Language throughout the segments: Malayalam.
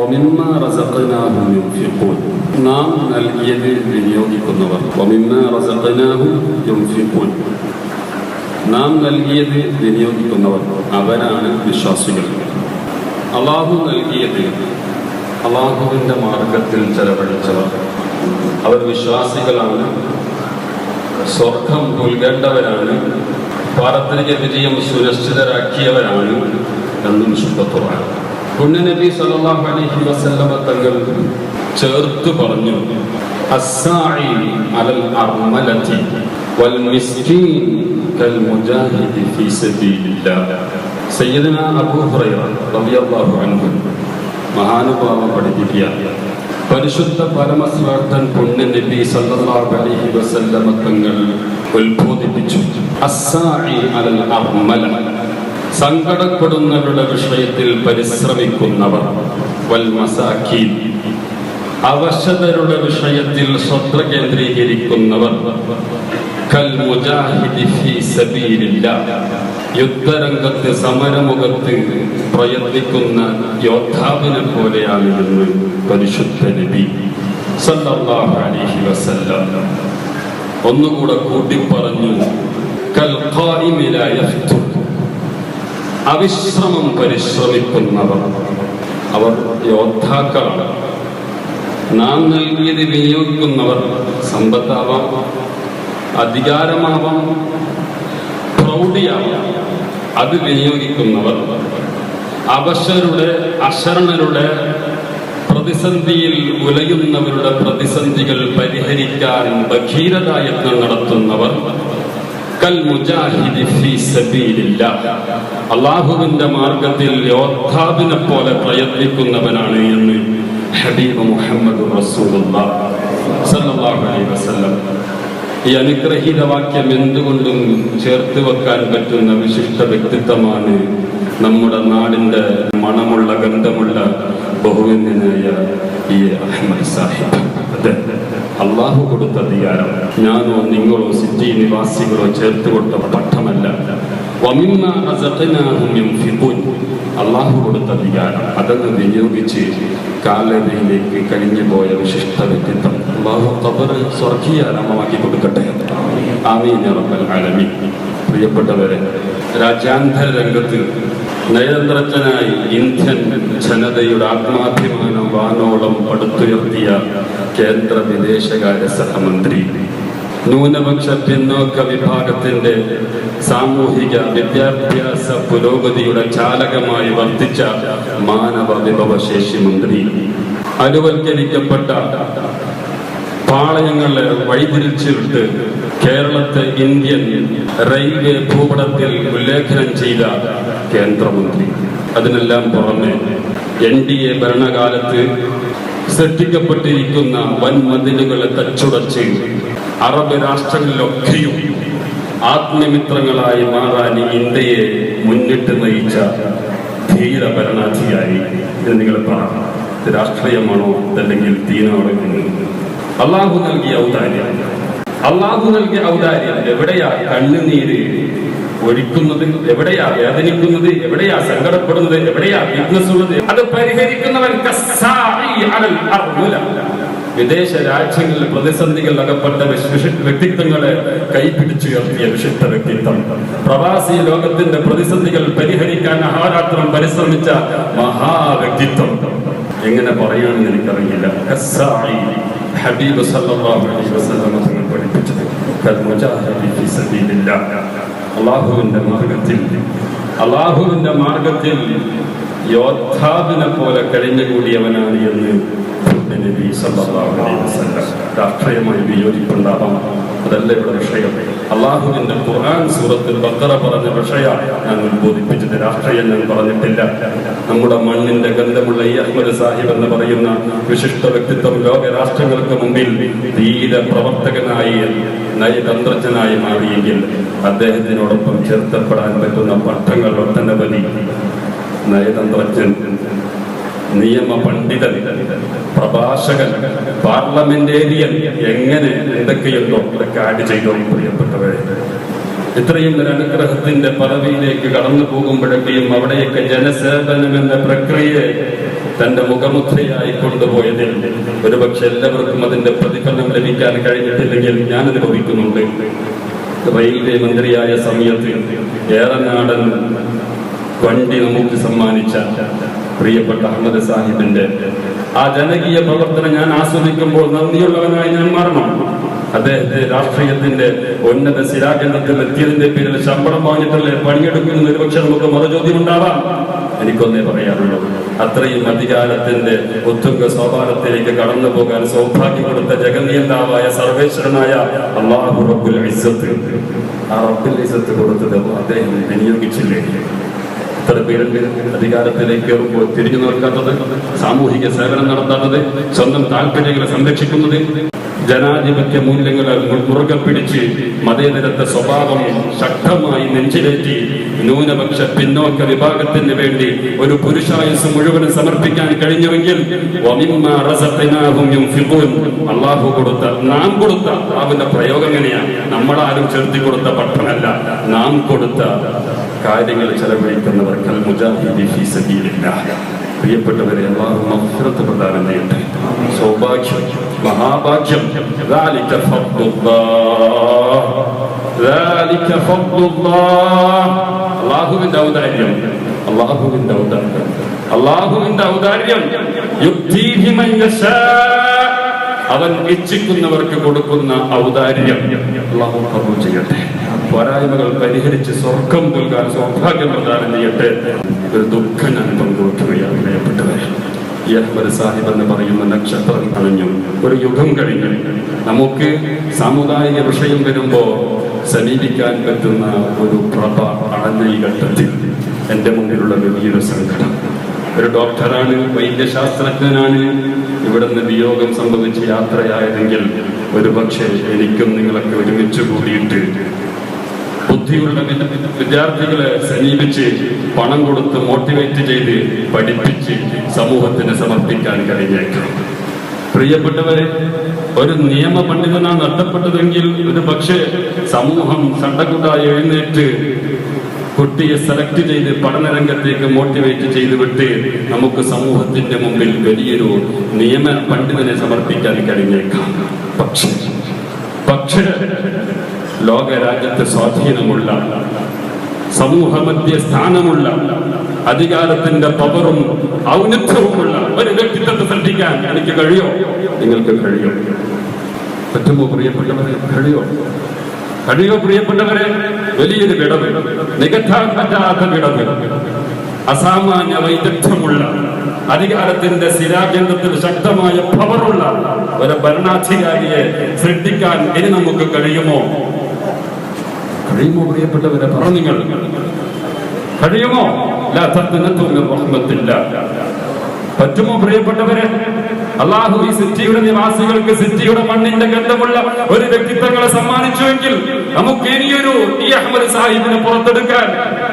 ഒമിമ്മ റസഖനാഹും യുംഫിഖൂൻ നാം നൽകിയത് വിനിയോഗിക്കുന്നവർ. ഒമിമ്മ റസഖനാഹും യുംഫിഖൂൻ നാം നൽകിയത് വിനിയോഗിക്കുന്നവർ അവരാണ് വിശ്വാസികൾ. അള്ളാഹു നൽകിയത് അള്ളാഹുവിന്റെ മാർഗത്തിൽ ചെലവഴിച്ചവർ. അവർ വിശ്വാസികളാണ്. സ്വർഗം നൽകേണ്ടവരാണ് പാരത്രിക വിജയം സുരക്ഷിതരാക്കിയവരാണ് എന്നും ശുദ്ധത്വമാണ് പുണ്യനബി സല്ലല്ലാഹു അലൈഹി വസല്ലമ തങ്ങൾ ചേർത്ത് പറഞ്ഞു അലൽ വൽ കൽ മുജാഹിദി ഫീ അബൂ ഹുറൈറ റളിയല്ലാഹു അൻഹു പരിശുദ്ധ പരമസ്വാർത്ഥൻ പുണ്യ നബി അലൈഹി വസല്ലമ തങ്ങൾ ഉത്ബോധിപ്പിച്ചു അസ്സായി അലൽ അർമല സങ്കടപ്പെടുന്നവരുടെ വിഷയത്തിൽ പരിശ്രമിക്കുന്നവർ അവശതരുടെ വിഷയത്തിൽ ശ്രദ്ധ കേന്ദ്രീകരിക്കുന്നവർ യുദ്ധരംഗത്ത് സമരമുഖത്ത് പ്രയത്നിക്കുന്ന യോദ്ധാവിനെ പോലെയാണ് പരിശുദ്ധ നബി സല്ലല്ലാഹു അലൈഹി വസല്ലം. ഒന്നുകൂടെ കൂട്ടി പറഞ്ഞു കൽ ഖായിമി ലാ അവിശ്രമം പരിശ്രമിക്കുന്നവർ. അവർ യോദ്ധാക്കളാണ് നാം നൽകിയത് വിനിയോഗിക്കുന്നവർ സമ്പത്താവാം അധികാരമാവാം പ്രൗഢിയാവാം. അത് വിനിയോഗിക്കുന്നവർ അവശരുടെ അശരണരുടെ പ്രതിസന്ധിയിൽ ഉലയുന്നവരുടെ പ്രതിസന്ധികൾ പരിഹരിക്കാൻ ഭഗീരതായത്നം നടത്തുന്നവർ കൽ മുജാഹിദി ഫീ സബീലില്ലാഹ് അള്ളാഹുവിന്റെ മാർഗത്തിൽ യോദ്ധാവിനെ പോലെ പ്രയത്നിക്കുന്നവനാണ് എന്ന് ഹബീബ് മുഹമ്മദ് വസല്ലം. ഈ അനുഗ്രഹീത വാക്യം എന്തുകൊണ്ടും ചേർത്ത് വെക്കാൻ പറ്റുന്ന വിശിഷ്ട വ്യക്തിത്വമാണ് നമ്മുടെ നാടിന്റെ മണമുള്ള ഗന്ധമുള്ള ബഹുവിന്യനായ ഈ അഹമ്മദ് സാഹിബ്. അതെ. അള്ളാഹു കൊടുത്ത അധികാരം. ഞാനോ നിങ്ങളോ സിറ്റി നിവാസികളോ ചേർത്ത് കൊടുത്ത പട്ടമല്ല. അള്ളാഹു കൊടുത്ത അധികാരം. അതെന്ന് വിനിയോഗിച്ച് കാലരയിലേക്ക് കഴിഞ്ഞു പോയ വിശിഷ്ട വ്യക്തിത്വം അള്ളാഹു ഖബർ സ്വർഗീയാരാമമാക്കി കൊടുക്കട്ടെ. ആമീൻ റബ്ബൽ ആലമീൻ. പ്രിയപ്പെട്ടവരെ രാജ്യാന്തര രംഗത്ത് നയതന്ത്രജ്ഞനായി ഇന്ത്യൻ ജനതയുടെ ആത്മാഭിമാനം വാനോളം പടുത്തുയർത്തിയ കേന്ദ്ര വിദേശകാര്യ സഹമന്ത്രി. ന്യൂനപക്ഷ പിന്നോക്ക വിഭാഗത്തിന്റെ സാമൂഹിക വിദ്യാഭ്യാസ പുരോഗതിയുടെ ചാലകമായി വർദ്ധിച്ച മാനവ വിഭവശേഷി മന്ത്രി. അനുവൽക്കരിക്കപ്പെട്ട പാളയങ്ങളെ വഴിതിരിച്ചിട്ട് കേരളത്തെ ഇന്ത്യൻ റെയിൽവേ ഭൂപടത്തിൽ ഉല്ലേഖനം ചെയ്ത കേന്ദ്രമന്ത്രി. അതിനെല്ലാം പുറമെ എൻ ഡി എ ഭരണകാലത്ത് സൃഷ്ടിക്കപ്പെട്ടിരിക്കുന്ന വൻ മതിലുകളെ തച്ചുടച്ച് അറബ് രാഷ്ട്രങ്ങളിലൊക്കെയും ആത്മമിത്രങ്ങളായി മാറാൻ ഇന്ത്യയെ മുന്നിട്ട് നയിച്ച ധീര ഭരണാധികാരി എന്ന് നിങ്ങൾ പറഞ്ഞു രാഷ്ട്രീയമാണോ അല്ലെങ്കിൽ തീനാണോ എന്ന് അള്ളാഹു നൽകിയ ഔദാര്യം. അള്ളാഹു നൽകിയ ഔദാര്യം എവിടെയാ കണ്ണുനീര് ഒഴിക്കുന്നത് എവിടെയാ വേദനിക്കുന്നത് എവിടെയാ സങ്കടപ്പെടുന്നത് എവിടെയാ വീക്ക്നസ് ഉള്ളത്? അത് പരിഹരിക്കുന്നവൻ. വിദേശ രാജ്യങ്ങളിൽ പ്രതിസന്ധികൾ അകപ്പെട്ട വ്യക്തിത്വങ്ങളെ കൈപിടിച്ചുയർത്തിയ വിശിഷ്ട വ്യക്തിത്വം. പ്രവാസി ലോകത്തിന്റെ പ്രതിസന്ധികൾ പരിഹരിക്കാൻ അഹാരാത്രം പരിശ്രമിച്ച മഹാവ്യക്തിത്വം എങ്ങനെ പറയാണെന്ന് എനിക്കറിയില്ല. ഹബീബ് സല്ലല്ലാഹു അലൈഹി വസല്ലം തങ്ങൾ പഠിപ്പിച്ചത് കൽ മുജാഹിദി ഫീ സബീലില്ലാഹ് അല്ലാഹുവിന്റെ മാർഗത്തിൽ അല്ലാഹുവിന്റെ മാർഗത്തിൽ യോദ്ധാവിനെ പോലെ കഴിഞ്ഞുകൂടിയവനാണ് എന്ന് നബി സല്ലല്ലാഹു അലൈഹി വസല്ലം. രാഷ്ട്രീയമായി വിയോജിപ്പുണ്ടാവാം. അതല്ല ഇവിടെ വിഷയം? അള്ളാഹുവിന്റെ ഖുർആൻ സൂറത്തിൽ ബക്കറ പറഞ്ഞ വിഷയ. ഞാൻ ഉത്ബോധിപ്പിച്ചത് രാഷ്ട്രീയം ഞാൻ പറഞ്ഞിട്ടില്ല. നമ്മുടെ മണ്ണിന്റെ ഗന്ധമുള്ള ഈ അഹ്മദ് സാഹിബ് എന്ന് പറയുന്ന വിശിഷ്ട വ്യക്തിത്വം ലോക രാഷ്ട്രങ്ങൾക്ക് മുമ്പിൽ ധീര പ്രവർത്തകനായി നയതന്ത്രജ്ഞനായി മാറിയെങ്കിൽ അദ്ദേഹത്തിനോടൊപ്പം ചേർത്തപ്പെടാൻ പറ്റുന്ന പട്ടങ്ങൾ ഒട്ടനവധി നയതന്ത്രജ്ഞൻ നിയമ പണ്ഡിതൻ പ്രഭാഷകൻ പാർലമെന്റേറിയൻ എങ്ങനെ എന്തൊക്കെയുണ്ടോ ഇതൊക്കെ ആഡ് ചെയ്തോ പ്രിയപ്പെട്ടവരെ. ഇത്രയും അനുഗ്രഹത്തിന്റെ പദവിയിലേക്ക് കടന്നു പോകുമ്പോഴൊക്കെയും അവിടെയൊക്കെ ജനസേവനം എന്ന പ്രക്രിയയെ തന്റെ മുഖമുദ്രയായി കൊണ്ടുപോയതിൽ ഒരുപക്ഷെ എല്ലാവർക്കും അതിന്റെ പ്രതിഫലം ലഭിക്കാൻ കഴിഞ്ഞിട്ടില്ലെങ്കിൽ ഞാൻ അനുഭവിക്കുന്നുണ്ട്. റെയിൽവേ മന്ത്രിയായ സമയത്ത് ഏറെ ഏറനാടൻ വണ്ടി നമുക്ക് സമ്മാനിച്ച പ്രിയപ്പെട്ട അഹമ്മദ് സാഹിബിന്റെ ആ ജനകീയ പ്രവർത്തനം ഞാൻ ആസ്വദിക്കുമ്പോൾ നന്ദിയുള്ളവനായി ഞാൻ മാറണം. അദ്ദേഹത്തെ രാഷ്ട്രീയത്തിന്റെ ഉന്നത ശിലാകേന്ദ്രത്തിൽ എത്തിയതിന്റെ പേരിൽ ശമ്പളം വാങ്ങിയിട്ടല്ലേ പണിയെടുക്കുന്ന ഒരുപക്ഷെ നമുക്ക് മതചോദ്യം ഉണ്ടാവാം? എനിക്കൊന്നേ പറയാറുള്ളൂ അത്രയും അധികാരത്തിന്റെ ഉത്തുംഗ സോപാനത്തിലേക്ക് കടന്നു പോകാൻ സൗഭാഗ്യം കൊടുത്ത ജഗന്നിയന്താവായ സർവേശ്വരനായ അള്ളാഹു റബ്ബുൽ ഇസ്സത്ത്. ആ റബ്ബുൽ ഇസ്സത്ത് കൊടുത്തത് അദ്ദേഹം വിനിയോഗിച്ചില്ലേ? എത്ര അധികാരത്തിലേക്ക് തിരിഞ്ഞു നോക്കാത്തത് സാമൂഹിക സേവനം നടത്താത്തത് സ്വന്തം താല്പര്യങ്ങളെ സംരക്ഷിക്കുന്നത് ജനാധിപത്യ മൂല്യങ്ങളെ മുറുകെ പിടിച്ച് മതേതരത്തെ സ്വഭാവം ശക്തമായി നെഞ്ചിലേറ്റി ന്യൂനപക്ഷ പിന്നോക്ക വിഭാഗത്തിന് വേണ്ടി ഒരു പുരുഷായുസ് മുഴുവൻ സമർപ്പിക്കാൻ കഴിഞ്ഞുവെങ്കിൽ. അള്ളാഹു കൊടുത്ത നാം കൊടുത്ത അവന്റെ പ്രയോഗം എങ്ങനെയാണ്? നമ്മളാരും ചെലുത്തി കൊടുത്ത പട്ടണമല്ല നാം കൊടുത്ത കാര്യങ്ങൾ ചെലവഴിക്കുന്നവർക്ക് മുജാഹിദി പ്രിയപ്പെട്ടവരെ അള്ളാഹു മഗ്ഫിറത്ത് പ്രദാനം സൗഭാഗ്യം. മഹാഭാഗ്യം. അള്ളാഹുവിന്റെ ഔദാര്യം. അള്ളാഹുവിന്റെ ഔദാര്യം. അള്ളാഹുവിന്റെ ഔദാര്യം. അവൻ ഇച്ഛിക്കുന്നവർക്ക് കൊടുക്കുന്ന ഔദാര്യം. അള്ളാഹു കബൂൾ ചെയ്യട്ടെ. പോരായ്മകൾ പരിഹരിച്ച് സ്വർഗം നൽകാൻ സൗഭാഗ്യം പ്രദാനം ചെയ്യട്ടെ. ഒരു ദുഃഖം ഞാൻ പങ്കുവെക്കുകയാണ് പ്രിയപ്പെട്ടവരെ. അഹ്മദ് സാഹിബ് എന്ന് പറയുന്ന നക്ഷത്രം അണഞ്ഞു ഒരു യുഗം കഴിഞ്ഞു. നമുക്ക് സാമുദായിക വിഷയം വരുമ്പോൾ സമീപിക്കാൻ പറ്റുന്ന ഒരു പ്രഭ അടഞ്ഞ ഈ ഘട്ടത്തിൽ എന്റെ മുമ്പിലുള്ള വലിയൊരു സംഘടന. ഒരു ഡോക്ടറാണ് വൈദ്യശാസ്ത്രജ്ഞനാണ്. ഇവിടെ നിന്ന് വിയോഗം സംഭവിച്ച് യാത്രയായതെങ്കിൽ ഒരുപക്ഷെ എനിക്കും നിങ്ങളൊക്കെ ഒരുമിച്ച് കൂടിയിട്ട് ബുദ്ധിയുള്ള വിദ്യാർത്ഥികളെ സമീപിച്ച് പണം കൊടുത്ത് മോട്ടിവേറ്റ് ചെയ്ത് പഠിപ്പിച്ച് സമൂഹത്തിന് സമർപ്പിക്കാൻ കഴിഞ്ഞേക്കാം. പ്രിയപ്പെട്ടവരെ ഒരു നിയമ പണ്ഡിതനാണ് നഷ്ടപ്പെട്ടതെങ്കിൽ ഒരു പക്ഷേ സമൂഹം ചണ്ടക്കുട്ടായി എഴുന്നേറ്റ് കുട്ടിയെ സെലക്ട് ചെയ്ത് പഠനരംഗത്തേക്ക് മോട്ടിവേറ്റ് ചെയ്ത് വിട്ട് നമുക്ക് സമൂഹത്തിന്റെ മുമ്പിൽ വലിയൊരു നിയമ പണ്ഡിതനെ സമർപ്പിക്കാൻ കഴിഞ്ഞേക്കാം. പക്ഷേ പക്ഷേ ലോകരാജ്യത്ത് സ്വാധീനമുള്ള സമൂഹമധ്യ സ്ഥാനമുള്ള അധികാരത്തിന്റെ പവറും ഔന്നത്യവുമുള്ള ഒരു വ്യക്തിത്വത്തെ സൃഷ്ടിക്കാൻ എനിക്ക് കഴിയോ? നിങ്ങൾക്ക് കഴിയോ? പറ്റുമോ പ്രിയപ്പെട്ടവരെ? കഴിയോ? കഴിയോ പ്രിയപ്പെട്ടവരെ? വലിയൊരു വിടവ് നികത്താൻ പറ്റാത്ത വിടവ്. അസാമാന്യ വൈദഗ്ധ്യമുള്ള അധികാരത്തിന്റെ ശിലാകേന്ദ്രത്തിൽ ശക്തമായ പവറുള്ള ഒരു ഭരണാധികാരിയെ സൃഷ്ടിക്കാൻ ഇനി നമുക്ക് കഴിയുമോ? കഴിയുമോ പ്രിയപ്പെട്ടവരെ? പറ നിങ്ങൾ. കഴിയുമോ? പറ്റുമോ പ്രിയപ്പെട്ടവരെ? അള്ളാഹു ഈ സിറ്റിയുടെ നിവാസികൾക്ക് സിറ്റിയുടെ മണ്ണിന്റെ ഗന്ധമുള്ള ഒരു വ്യക്തിത്വങ്ങളെ സമ്മാനിച്ചുവെങ്കിൽ നമുക്ക് ഇനിയൊരു ടി അഹമ്മദ് സാഹിബിനെ പുറത്തെടുക്കാൻ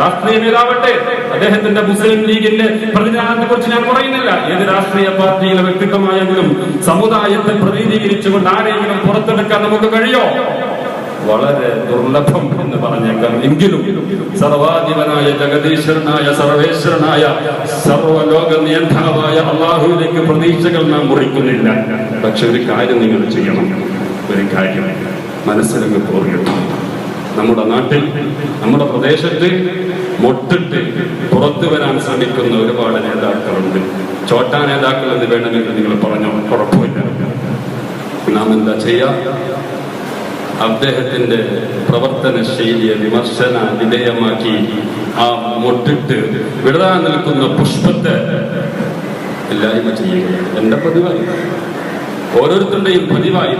രാഷ്ട്രീയ നേതാവട്ടെ അദ്ദേഹത്തിന്റെ മുസ്ലിം ലീഗിന്റെ പ്രതിനിധാനത്തെ കുറിച്ച് ഞാൻ പറയുന്നില്ല. ഏത് രാഷ്ട്രീയ പാർട്ടിയിലെ വ്യക്തിത്വമായെങ്കിലും സമുദായത്തെ പ്രതിനിധീകരിച്ചുകൊണ്ട് ആരെങ്കിലും പുറത്തെടുക്കാൻ നമുക്ക് കഴിയോ? വളരെ ദുർലഭം എന്ന് പറഞ്ഞേക്കാം. എങ്കിലും സർവാധിപനായ ജഗദീശ്വരനായ സർവേശ്വരനായ സർവലോക നിയന്താവായ അള്ളാഹുവിലേക്ക് പ്രതീക്ഷകൾ നാം മുറിക്കുന്നില്ല. പക്ഷെ ഒരു കാര്യം നിങ്ങൾ ചെയ്യണം. ഒരു കാര്യം മനസ്സിലങ്ങ് പോറിയിട്ടു നമ്മുടെ നാട്ടിൽ നമ്മുടെ പ്രദേശത്ത് മൊട്ടിട്ട് പുറത്തു വരാൻ ശ്രമിക്കുന്ന ഒരുപാട് നേതാക്കളുണ്ട്. ചോട്ടാ നേതാക്കൾ എന്ന് വേണമെങ്കിൽ നിങ്ങൾ പറഞ്ഞോ? കുഴപ്പമില്ല നാം എന്താ ചെയ്യാ? അദ്ദേഹത്തിന്റെ പ്രവർത്തന ശൈലിയെ വിമർശന വിധേയമാക്കി ആ മുട്ടിട്ട് വിടരാൻ നിൽക്കുന്ന പുഷ്പത്തെ ഇല്ലായ്മ ചെയ്യുക എന്റെ പതിവായി. ഓരോരുത്തരുടെയും പതിവായി.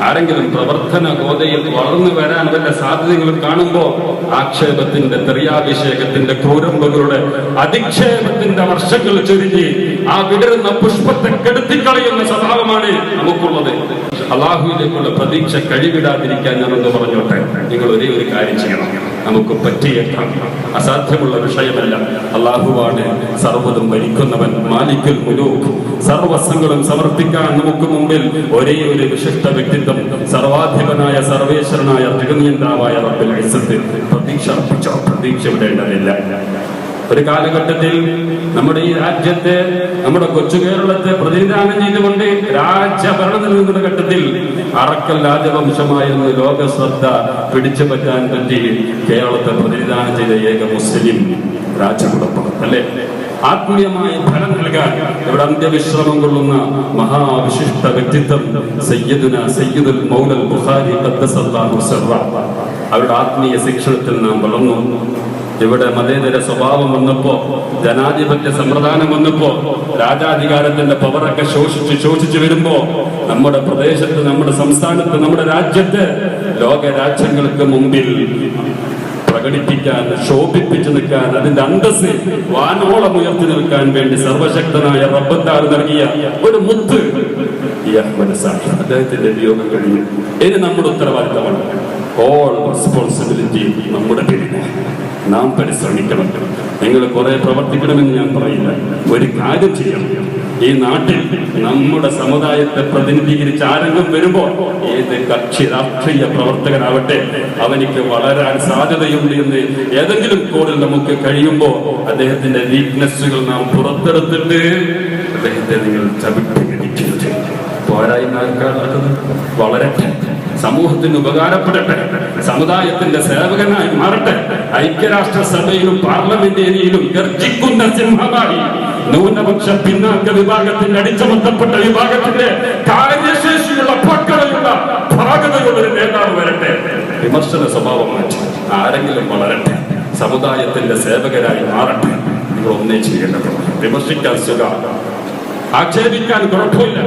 ആരെങ്കിലും പ്രവർത്തന ഗോതയിൽ വളർന്നു വരാൻ വല്ല സാധ്യതകൾ കാണുമ്പോൾ ആക്ഷേപത്തിന്റെ തെറിയാഭിഷേകത്തിന്റെ ക്രൂരമ്പകളുടെ അധിക്ഷേപത്തിന്റെ വർഷങ്ങൾ ചുരുങ്ങി ആ വിടരുന്ന പുഷ്പത്തെ കെടുത്തിക്കളയുന്ന സ്വഭാവമാണ് നമുക്കുള്ളത്. അള്ളാഹുവിലേക്കുള്ള പ്രതീക്ഷ കഴിവിടാതിരിക്കാൻ ഞാനൊന്ന് പറഞ്ഞോട്ടെ? നിങ്ങൾ ഒരേ ഒരു കാര്യം ചെയ്യണം. നമുക്ക് പറ്റിയേക്കാം അസാധ്യമുള്ള വിഷയമല്ല. അള്ളാഹുവാണ് സർവതും ഭരിക്കുന്നവൻ മാലിക്കുൽ മുലൂക്ക് സർവസ്വങ്ങളും സമർപ്പിക്കാൻ നമുക്ക് മുമ്പിൽ ഒരേ ഒരു വിശിഷ്ട വ്യക്തിത്വം സർവാധിപനായ സർവേശ്വരനായ തിരുനിയന്താവായ റബ്ബിൽ പ്രതീക്ഷ അർപ്പിച്ചോ? പ്രതീക്ഷ വിടേണ്ടതില്ല ഒരു കാലഘട്ടത്തിൽ നമ്മുടെ ഈ രാജ്യത്തെ നമ്മുടെ കൊച്ചു കേരളത്തെ പ്രതിനിധാനം ചെയ്തുകൊണ്ട് രാജ്യഭരണത്തിൽ നിന്ന ഘട്ടത്തിൽ അറക്കൽ രാജവംശമായിരുന്നു ലോക ശ്രദ്ധ പിടിച്ചു പറ്റാൻ പറ്റി കേരളത്തെ പ്രതിനിധാനം ചെയ്ത ഏക മുസ്ലിം രാജകുടപ്പണം അല്ലേ? ആത്മീയമായ ഫലം നൽകാൻ ഇവിടെ അന്ത്യവിശ്രമം കൊള്ളുന്ന മഹാവിശിഷ്ട വ്യക്തിത്വം സയ്യദുന സയ്യിദുൽ മൗലൽ സിർറ. അവരുടെ ആത്മീയ ശിക്ഷണത്തിൽ നാം വളർന്നു. ഇവിടെ മതേതര സ്വഭാവം വന്നപ്പോ ജനാധിപത്യ സമ്പ്രദാനം വന്നപ്പോ രാജാധികാരത്തിന്റെ പവറൊക്കെ ശോഷിച്ച് ശോഷിച്ചു വരുമ്പോ നമ്മുടെ പ്രദേശത്ത് നമ്മുടെ സംസ്ഥാനത്ത് നമ്മുടെ രാജ്യത്ത് ലോക രാജ്യങ്ങൾക്ക് മുമ്പിൽ പ്രകടിപ്പിക്കാൻ ശോഭിപ്പിച്ചു നിൽക്കാൻ അതിന്റെ അന്തസ് വാനോളം ഉയർത്തി നിൽക്കാൻ വേണ്ടി സർവശക്തനായ റബ്ബത്താർ നൽകിയ ഒരു മുത്ത് അദ്ദേഹത്തിന്റെ വിയോഗം കഴിഞ്ഞു ഇനി നമ്മുടെ ഉത്തരവാദിത്തമാണ്. ഓൾ റെസ്പോൺസിബിലിറ്റി നമ്മുടെ പേരിലാണ് നാം പരിശ്രമിക്കണം. നിങ്ങൾ കുറെ പ്രവർത്തിക്കണമെന്ന് ഞാൻ പറയില്ല. ഒരു കാര്യം ചെയ്യണം ഈ നാട്ടിൽ നമ്മുടെ സമുദായത്തെ പ്രതിനിധീകരിച്ച് ആരെങ്കിലും വരുമ്പോൾ ഏത് കക്ഷി രാഷ്ട്രീയ പ്രവർത്തകനാവട്ടെ അവനിക്ക് വളരാൻ സാധ്യതയുണ്ട് എന്ന് ഏതെങ്കിലും കോണിൽ നമുക്ക് കഴിയുമ്പോൾ അദ്ദേഹത്തിന്റെ വീക്ക്നെസ്സുകൾ നാം പുറത്തെടുത്തിട്ട് അദ്ദേഹത്തെ നിങ്ങൾ ചവിട്ടി പോരായ്മ വളരെ സമൂഹത്തിന് ഉപകാരപ്പെടട്ടെ. സമുദായത്തിന്റെ സേവകനായി മാറട്ടെ. ഐക്യരാഷ്ട്ര സഭയിലും പാർലമെന്റേരിയയിലും ഗർജിക്കുന്ന സിംഹമായി ന്യൂനപക്ഷ പിന്നാക്ക വിഭാഗത്തിന്റെ അടിച്ചമർത്തപ്പെട്ട വിഭാഗത്തിന്റെ കാര്യശേഷിയുള്ള പക്കളയുള്ള ഭാഗതയുള്ള ഒരു നേതാവ് വരട്ടെ. വിമർശന സ്വഭാവം മാറ്റി. ആരെങ്കിലും വളരട്ടെ. സമുദായത്തിന്റെ സേവകരായി മാറട്ടെ. നിങ്ങൾ ഒന്നേ ചെയ്യേണ്ടത് വിമർശിക്കാൻ സുഖ. ആക്ഷേപിക്കാൻ കുഴപ്പമില്ല.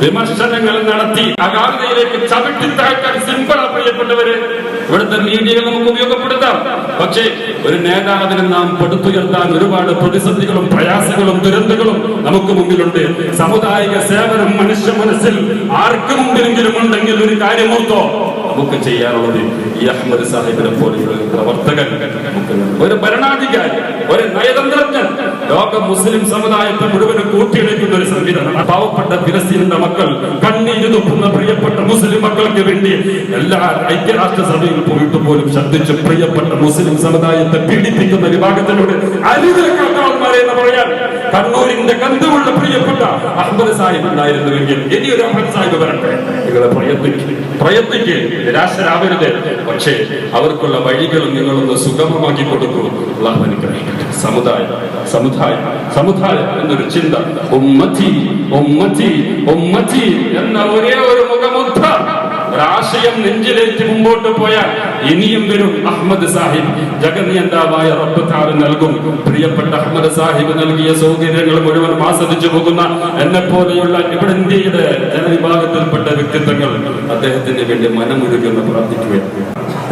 വിമർശനങ്ങൾ നടത്തി അഗാധതയിലേക്ക് ചവിട്ടി താഴ്ത്താൻ സിമ്പിളാ പ്രിയപ്പെട്ടവര് ഇവിടുത്തെ മീഡിയകൾ നമുക്ക് ഉപയോഗപ്പെടുത്താം. പക്ഷേ ഒരു നേതാവിനെ നാം പടുത്തുയർത്താൻ ഒരുപാട് പ്രതിസന്ധികളും പ്രയാസങ്ങളും ദുരന്തങ്ങളും നമുക്ക് മുമ്പിലുണ്ട് സമുദായിക സേവനം മനുഷ്യ മനസ്സിൽ ആർക്ക് മുമ്പിലെങ്കിലും ഉണ്ടെങ്കിൽ ഒരു കാര്യമോർത്തോ നമുക്ക് ചെയ്യാനുള്ളത് ഈ അഹമ്മദ് സാഹിബിനെ പോലെയുള്ള പ്രവർത്തകൻ. ഒരു ഭരണാധികാരി ഒരു നയതന്ത്രജ്ഞൻ ലോക മുസ്ലിം സമുദായത്തെ മുഴുവനും കൂട്ടിയിണക്കുന്ന ഒരു സംവിധാനം. പാവപ്പെട്ട ഫിലസ്തീനിന്റെ മക്കൾ കണ്ണീര് തുപ്പുന്ന പ്രിയപ്പെട്ട മുസ്ലിം മക്കൾക്ക് വേണ്ടി എല്ലാ ഐക്യരാഷ്ട്ര സഭയിൽ പോയിട്ട് പോലും ശബ്ദിച്ച് പ്രിയപ്പെട്ട മുസ്ലിം സമുദായത്തെ പീഡിപ്പിക്കുന്ന വിഭാഗത്തിലൂടെ അരുതേക്കാത്തവന്മാരെ എന്ന് പറയാൻ കണ്ണൂരിന്റെ കന്തുള്ള പ്രിയപ്പെട്ട അഹമ്മദ് സാഹിബ് ഉണ്ടായിരുന്നുവെങ്കിൽ ഇനിയൊരു അഹമ്മദ് സാഹിബ് വരട്ടെ. നിങ്ങളെ പ്രയത്നിക്ക് പ്രയത്നിക്ക്. നിരാശരാവരുത്. പക്ഷേ അവർക്കുള്ള വഴികൾ നിങ്ങളൊന്ന് സുഗമമാക്കി കൊടുക്കൂ. അള്ളാഹു അനുഗ്രഹിക്കട്ടെ. സമുദായം സമുദായം സമുദായം സമുദായം എന്നൊരു ചിന്ത. ഉമ്മത്തി ഉമ്മത്തി ഉമ്മത്തി എന്ന ഒരേ ഒരു മുഖമുദ്ധ ഒരാശയം നെഞ്ചിലേറ്റ് മുമ്പോട്ട് പോയാൽ ഇനിയും വരും അഹമ്മദ് സാഹിബ്. ജഗന്യന്താവായ റബ്ബ് താറ് നൽകും. പ്രിയപ്പെട്ട അഹമ്മദ് സാഹിബ് നൽകിയ സൗകര്യങ്ങൾ മുഴുവൻ ആസ്വദിച്ചു പോകുന്ന എന്നെ പോലെയുള്ള ഇവിടെ ഇന്ത്യയുടെ ജനവിഭാഗത്തിൽപ്പെട്ട വ്യക്തിത്വങ്ങൾ അദ്ദേഹത്തിന് വേണ്ടി മനമുരുകുന്ന പ്രാർത്ഥിക്കുകയാണ്.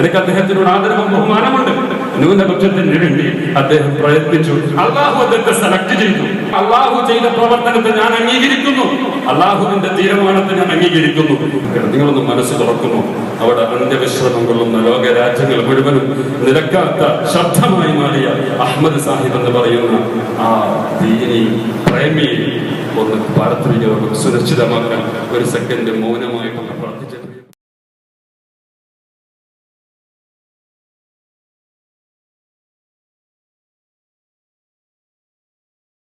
എനിക്ക് അദ്ദേഹത്തിനോട് ആദരവും ബഹുമാനമുണ്ട്. ന്യൂനപക്ഷത്തിന് വേണ്ടി അദ്ദേഹം പ്രയത്നിച്ചു. അള്ളാഹു അദ്ദേഹത്തെ സെലക്ട് ചെയ്തു. അള്ളാഹു ചെയ്ത പ്രവർത്തനത്തെ ഞാൻ അംഗീകരിക്കുന്നു. അള്ളാഹുവിന്റെ തീരുമാനത്തെ ഞാൻ അംഗീകരിക്കുന്നു. നിങ്ങളൊന്ന് മനസ്സ് തുറക്കുന്നു. അവിടെ അന്ത്യവിശ്രമം കൊള്ളുന്ന ലോക രാജ്യങ്ങൾ മുഴുവനും നിരക്കാത്ത ശബ്ദമായി മാറിയ അഹമ്മദ് സാഹിബ് എന്ന് പറയുന്ന ആ ദീനി പ്രേമിയെ ഒന്ന് പാരത്രിക സുരക്ഷിതമാക്കാൻ ഒരു സെക്കൻഡ് മൗനമായിട്ടൊന്ന് പ്രാർത്ഥിച്ചിട്ട്